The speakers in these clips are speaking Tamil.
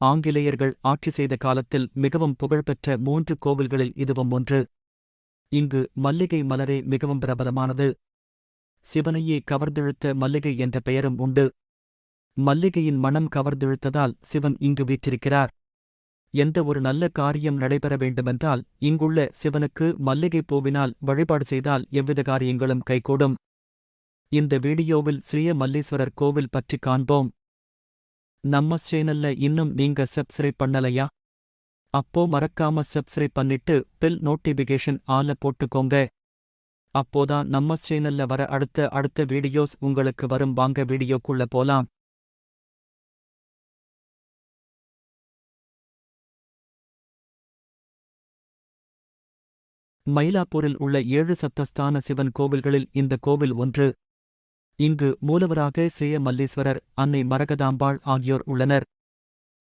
ஆங்கிலேயர்கள் ஆட்சி செய்த காலத்தில் மிகவும் புகழ்பெற்ற மூன்று கோவில்களில் இதுவும் ஒன்று. இங்கு மல்லிகை மலரே மிகவும் பிரபலமானது. சிவனையே கவர்ந்திழுத்த மல்லிகை என்ற பெயரும் உண்டு. மல்லிகையின் மனம் கவர்ந்திழுத்ததால் சிவன் இங்கு வீற்றிருக்கிறார். எந்த ஒரு நல்ல காரியம் நடைபெற வேண்டுமென்றால் இங்குள்ள சிவனுக்கு மல்லிகை பூவினால் வழிபாடு செய்தால் எவ்வித காரியங்களும் கைகூடும். இந்த வீடியோவில் ஸ்ரீய மல்லீஸ்வரர் கோவில் பற்றி காண்போம். நம்ம சேனல்ல இன்னும் நீங்க சப்ஸ்கிரைப் பண்ணலையா? அப்போ மறக்காம சப்ஸ்கிரைப் பண்ணிட்டு பில் நோட்டிபிகேஷன் ஆல போட்டுக்கோங்க. அப்போதான் நம்ம சேனல்ல வர அடுத்த அடுத்த வீடியோஸ் உங்களுக்கு வரும். வாங்க வீடியோக்குள்ள போலாம். மயிலாப்பூரில் உள்ள ஏழு சப்தஸ்தான சிவன் கோவில்களில் இந்த கோவில் ஒன்று. இங்கு மூலவராக சேய மல்லீஸ்வரர் அன்னை மரகதாம்பாள் ஆகியோர் உள்ளனர்.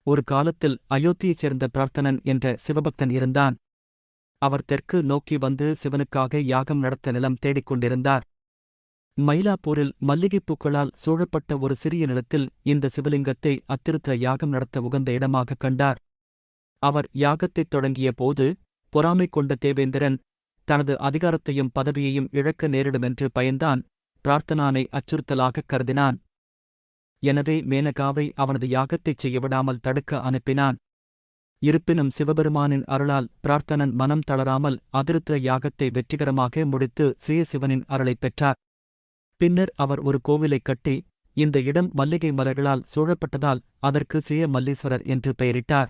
ஒரு காலத்தில் அயோத்தியைச் சேர்ந்த பிரார்த்தனன் என்ற சிவபக்தன் இருந்தான். அவர் தெற்கு நோக்கி வந்து சிவனுக்காக யாகம் நடத்த நிலம் தேடிக் கொண்டிருந்தார். மயிலாப்பூரில் மல்லிகைப் பூக்களால் சூழப்பட்ட ஒரு சிறிய நிலத்தில் இந்த சிவலிங்கத்தை அத்திருத்த யாகம் நடத்த உகந்த இடமாகக் கண்டார். அவர் யாகத்தைத் தொடங்கிய போது பொறாமை கொண்ட தேவேந்திரன் தனது அதிகாரத்தையும் பதவியையும் இழக்க நேரிடுமென்று பயந்தான். பிரார்த்தனானை அச்சுறுத்தலாகக் கருதினான். எனவே மேனகாவை அவனது யாகத்தைச் செய்யவிடாமல் தடுக்க அனுப்பினான். இருப்பினும் சிவபெருமானின் அருளால் பிரார்த்தனன் மனம் தளராமல் அதிருத்த யாகத்தை வெற்றிகரமாக முடித்து ஸ்ரீசிவனின் அருளைப் பெற்றார். பின்னர் அவர் ஒரு கோவிலைக் கட்டி இந்த இடம் மல்லிகை மலர்களால் சூழப்பட்டதால் அதற்கு ஸ்ரீய மல்லீஸ்வரர் என்று பெயரிட்டார்.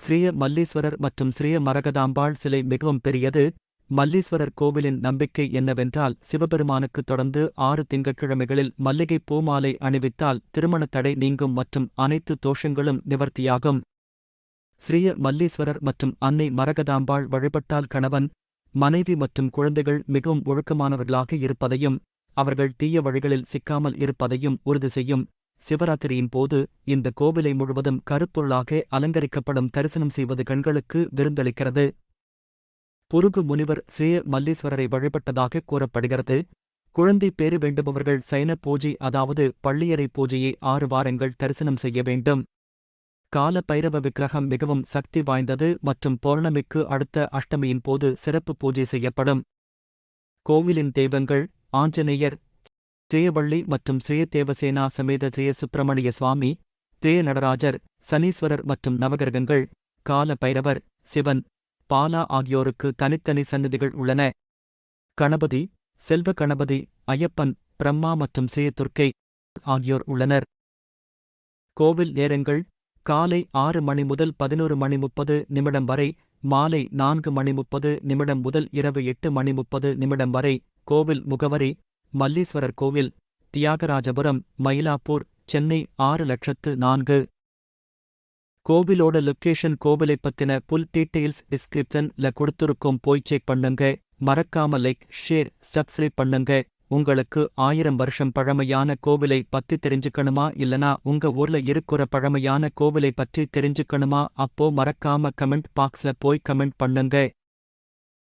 ஸ்ரீய மல்லீஸ்வரர் மற்றும் ஸ்ரீய மரகதாம்பாள் சிலை மிகவும் பெரியது. மல்லீஸ்வரர் கோவிலின் நம்பிக்கை என்னவென்றால் சிவபெருமானுக்கு தொடர்ந்து ஆறு திங்கட்கிழமைகளில் மல்லிகை பூமாலை அணிவித்தால் திருமணத் தடை நீங்கும் மற்றும் அனைத்து தோஷங்களும் நிவர்த்தியாகும். ஸ்ரீய மல்லீஸ்வரர் மற்றும் அன்னை மரகதாம்பாள் வழிபட்டால் கணவன் மனைவி மற்றும் குழந்தைகள் மிகவும் ஒழுக்கமானவர்களாக இருப்பதையும் அவர்கள் தீய வழிகளில் சிக்காமல் இருப்பதையும் உறுதி செய்யும். சிவராத்திரியின் போது இந்த கோவிலை முழுவதும் கருப்பொருளாக அலங்கரிக்கப்படும் தரிசனம் செய்வது கண்களுக்கு விருந்தளிக்கிறது. புருகு முனிவர் ஸ்ரீ மல்லீஸ்வரரை வழிபட்டதாக கூறப்படுகிறது. குழந்தை பேறு வேண்டுபவர்கள் சைன பூஜை அதாவது பள்ளியறை பூஜையை ஆறு வாரங்கள் தரிசனம் செய்ய வேண்டும். கால பைரவ விக்கிரகம் மிகவும் சக்தி வாய்ந்தது மற்றும் பௌர்ணமிக்கு அடுத்த அஷ்டமியின் போது சிறப்பு பூஜை செய்யப்படும். கோவிலின் தெய்வங்கள் ஆஞ்சநேயர் ஸ்ரீயவள்ளி மற்றும் ஸ்ரீயதேவசேனா சமேத ஸ்ரீய சுப்பிரமணிய சுவாமி ஸ்ரீய நடராஜர் சனீஸ்வரர் மற்றும் நவகிரகங்கள் கால பைரவர் சிவன் பாலா ஆகியோருக்கு தனித்தனி சன்னதிகள் உள்ளன. கணபதி செல்வ கணபதி ஐயப்பன் பிரம்மா மற்றும் சேயதுர்க்கை துர்க்கை ஆகியோர் உள்ளனர். கோவில் நேரங்கள் காலை ஆறு மணி முதல் பதினோரு மணி முப்பது நிமிடம் வரை மாலை நான்கு மணி முப்பது நிமிடம் முதல் இரவு எட்டு மணி முப்பது நிமிடம் வரை கோவில் முகவரி மல்லீஸ்வரர் கோவில் தியாகராஜபுரம் மயிலாப்பூர் சென்னை ஆறு லட்சத்து நான்கு. கோவிலோட லொக்கேஷன் கோவிலை பத்தின புல் டீட்டெயில்ஸ் டிஸ்கிரிப்ஷன்ல கொடுத்துருக்கோம் போய் செக் பண்ணுங்க. மறக்காம லைக் ஷேர் சப்ஸ்கிரைப் பண்ணுங்க. உங்களுக்கு ஆயிரம் வருஷம் பழமையான கோவிலை பத்தி தெரிஞ்சுக்கணுமா? இல்லனா உங்க ஊர்ல இருக்கிற பழமையான கோவிலை பற்றி தெரிஞ்சுக்கணுமா? அப்போ மறக்காம கமெண்ட் பாக்ஸ்ல போய் கமெண்ட் பண்ணுங்க.